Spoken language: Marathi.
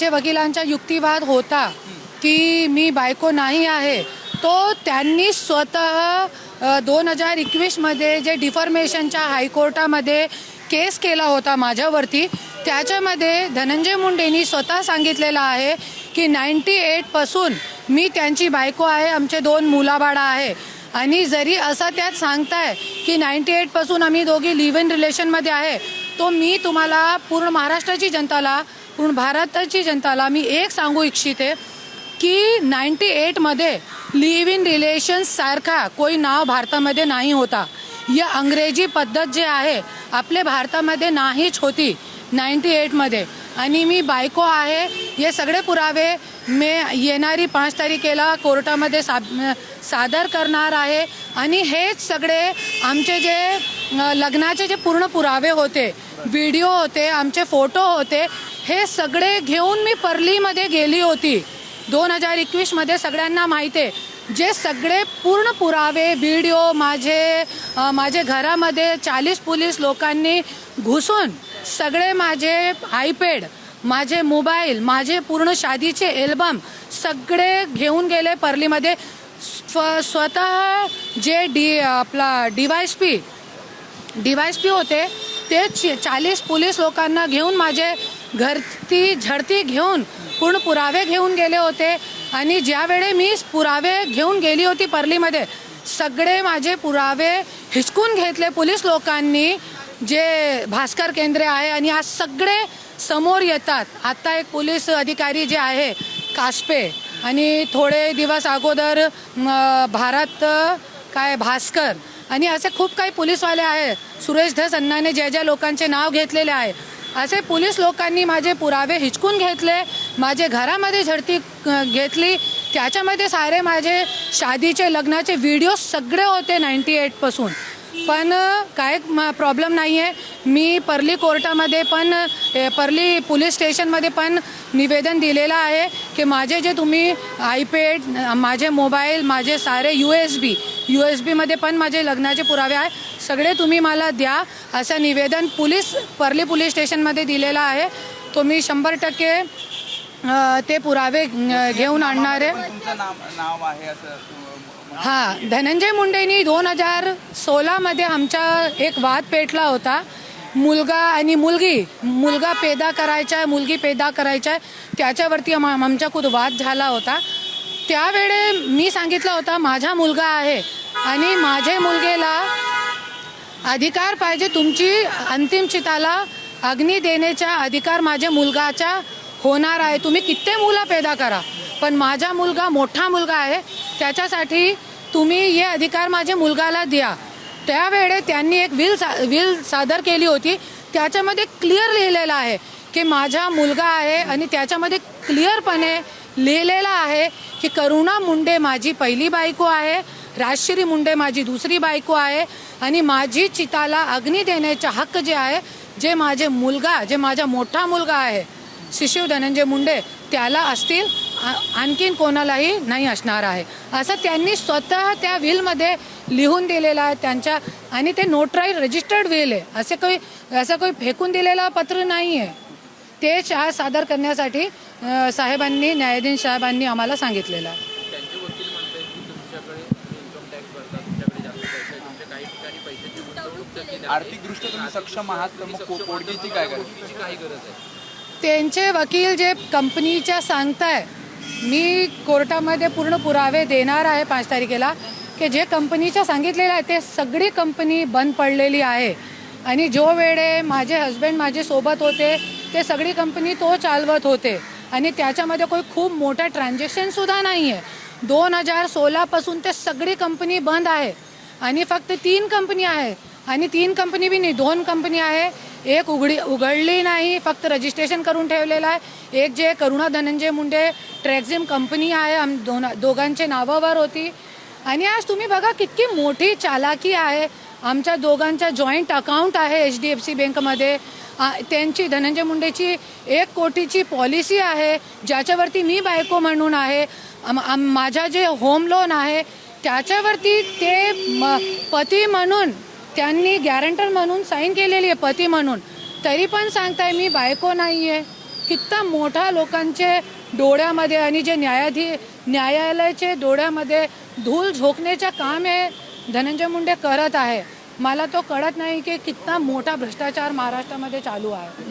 त्यांचे वकिलांचा युक्तिवाद होता की मी बायको नाही आहे. तो त्यांनी स्वतः दोन हजार एकवीसमध्ये जे डिफॉर्मेशनच्या हायकोर्टामध्ये केस केला होता माझ्यावरती त्याच्यामध्ये धनंजय मुंडेंनी स्वतः सांगितलेलं आहे की नाईन्टी एटपासून मी त्यांची बायको आहे आमचे दोन मुलाबाळा आहे. आणि जरी असं त्यात सांगताय की नाईन्टी एटपासून आम्ही दोघी लिव्ह इन रिलेशनमध्ये आहे तो मी तुम्हाला पूर्ण महाराष्ट्राची जनताला पण भारताची जनताला मी एक सांगू इच्छिते की नाईन्टी एटमध्ये लिव्ह इन रिलेशन्ससारखा कोई नाव भारतामध्ये नाही होता. या अंग्रेजी पद्धत जे आहे आपल्या भारतामध्ये नाहीच होती नाईन्टी एटमध्ये आणि मी बायको आहे हे सगळे पुरावे मी येणारी पाच तारखेला कोर्टामध्ये सा सादर करणार आहे. आणि हेच सगळे आमचे जे लग्नाचे जे पूर्ण पुरावे होते व्हिडिओ होते आमचे फोटो होते हे सगळे घेऊन मी परलीमध्ये गेली होती. दोन हजार एकवीसमध्ये सगळ्यांना माहिती आहे. जे सगळे पूर्ण पुरावे व्हिडिओ माझे माझे घरामध्ये चाळीस पोलीस लोकांनी घुसून सगळे माझे आयपॅड माझे मोबाईल माझे पूर्ण शादीचे एल्बम सगळे घेऊन गेले परलीमध्ये. स्व स्वतः जे डी आपला डिवायस पी डिवायस पी होते ते चाळीस पोलीस लोकांना घेऊन माझे घरती झडती घेऊन पूर्ण पुरावे घेऊन गेले होते. आणि ज्यावेळी मी पुरावे घेऊन गेली होती परलीमध्ये सगळे माझे पुरावे हिसकून घेतले पोलीस लोकांनी जे भास्कर केंद्रे आहे. आणि आज सगळे समोर येतात. आता एक पोलीस अधिकारी जे आहे कासपे. आणि थोडे दिवस अगोदर भारत काय भास्कर. आणि असे खूप काही पोलीसवाले आहे सुरेश धस अण्णाने ज्या ज्या लोकांचे नाव घेतलेले आहे असे पोलीस लोकांनी माझे पुरावे हिचकून घेतले माझे घरामध्ये झडती घेतली. त्याच्यामध्ये सारे माझे शादीचे लग्नाचे व्हिडिओ सगळे होते नाईन्टी एटपासून पण काय प्रॉब्लेम नाही आहे मी परली कोर्टामध्ये पण पर्ली परली पोलीस स्टेशनमध्ये पण निवेदन दिलेलं आहे की माझे जे तुम्ही आयपॅड माझे मोबाईल माझे सारे U S B U S बीमध्ये पण माझे लग्नाचे पुरावे आहे. सगळे तुम्ही मला द्या असं निवेदन पोलीस परली पोलीस स्टेशनमध्ये दिलेलं आहे. तो मी शंभर टक्के ते पुरावे घेऊन आणणार आहे. हा धनंजय मुंडेंनी दोन हजार सोळामध्ये आमचा एक वाद पेटला होता. मुलगा आणि मुलगी मुलगा पैदा करायचा आहे मुलगी पैदा करायचा आहे त्याच्यावरती आम- आमचा खूप वाद झाला होता. त्यावेळे मी सांगितलं होता माझा मुलगा आहे आणि माझ्या मुलगेला अधिकार पाहिजे तुमची अंतिम चिताला अग्नी देण्याचा अधिकार माझ्या मुलगाचा होणार आहे. तुम्ही कित्येक मुलं पैदा करा पण माझा मुलगा मोठा मुलगा आहे. त्याच्यासाठी तुम्ही हे अधिकार माझ्या मुलगाला द्या. त्यावेळे त्यांनी एक विल सा विल सादर केली होती. त्याच्यामध्ये क्लिअर लिहिलेलं आहे की माझा मुलगा आहे आणि त्याच्यामध्ये क्लिअरपणे लिहिलेलं आहे की करुणा मुंडे माझी पहिली बायको आहे. राजश्री मुंडे माझी दुसरी बायको आहे आणि माझी चिताला अग्नी देण्याचा हक्क जे आहे जे माझे मुलगा जे माझा मोठा मुलगा आहे शिशिव धनंजय मुंडे त्याला असतील आणखीन कोणालाही नाही असणार आहे. असं त्यांनी स्वतः त्या विलमध्ये लिहून दिलेलं आहे त्यांच्या आणि ते नोटराईज रजिस्टर्ड विल आहे. असे काही असं काही फेकून दिलेलं पत्र नाही आहे ते शाळा सादर करण्यासाठी साहेबांनी न्यायाधीश साहेबांनी आम्हाला सांगितलेलं आहे त्यांचे वकील म्हणतात की तुमच्याकडे इन्कम टॅक्स भरता तुमच्याकडे जास्त पैसे आहे, तुमच्या काही ठिकाणी पैशाची गुंतवणूक केली आहे. आर्थिकदृष्ट्या तुम्ही सक्षम आहात तर मग को- कोडगीची काय गरज? कोणतीची काही गरज आहे? त्यांचे वकील जे कंपनीच्या सांगताय मी कोर्टामध्ये पूर्ण पुरावे देणार आहे पाच तारखेला की जे कंपनीच्या सांगितलेलं आहे ते सगळी कंपनी बंद पडलेली आहे. आणि जो वेळे माझे हस्बंड माझे सोबत होते ते सगळी कंपनी तो चालवत होते. आणि त्याच्यामध्ये કોઈ खूप मोठं ट्रान्झॅक्शनसुद्धा नाही आहे दोन हजार सोळापासून ते सगळी कंपनी बंद आहे. आणि फक्त तीन कंपनी आहे. आणि तीन कंपनी बी नाही दोन कंपनी आहे. एक उघडी उघडली नाही फक्त रजिस्ट्रेशन करून ठेवलेलं आहे. एक जे करुणा धनंजय मुंडे ट्रॅक्झिम कंपनी आहे आम दोन दोघांचे नावावर होती. आणि आज तुम्ही बघा कितकी मोठी चालाकी आहे. आमच्या दोघांचा जॉईंट अकाउंट आहे एच डी एफ सी बँकमध्ये त्यांची धनंजय मुंडेची एक कोटीची पॉलिसी आहे ज्याच्यावरती मी बायको म्हणून आहे. माझा जे होम लोन आहे त्याच्यावरती ते म पती म्हणून त्यांनी गॅरंटर म्हणून साईन केलेली आहे पती म्हणून. तरी पण सांगताय मी बायको नाही आहे कित्ता मोठा लोकांचे डोळ्यामध्ये आणि जे न्यायाधी न्यायालयाचे डोळ्यामध्ये धूल झोकण्याचं काम हे धनंजय मुंडे करत आहे. मला तो कळत नाही की कितना मोठा भ्रष्टाचार महाराष्ट्रामध्ये चालू आहे.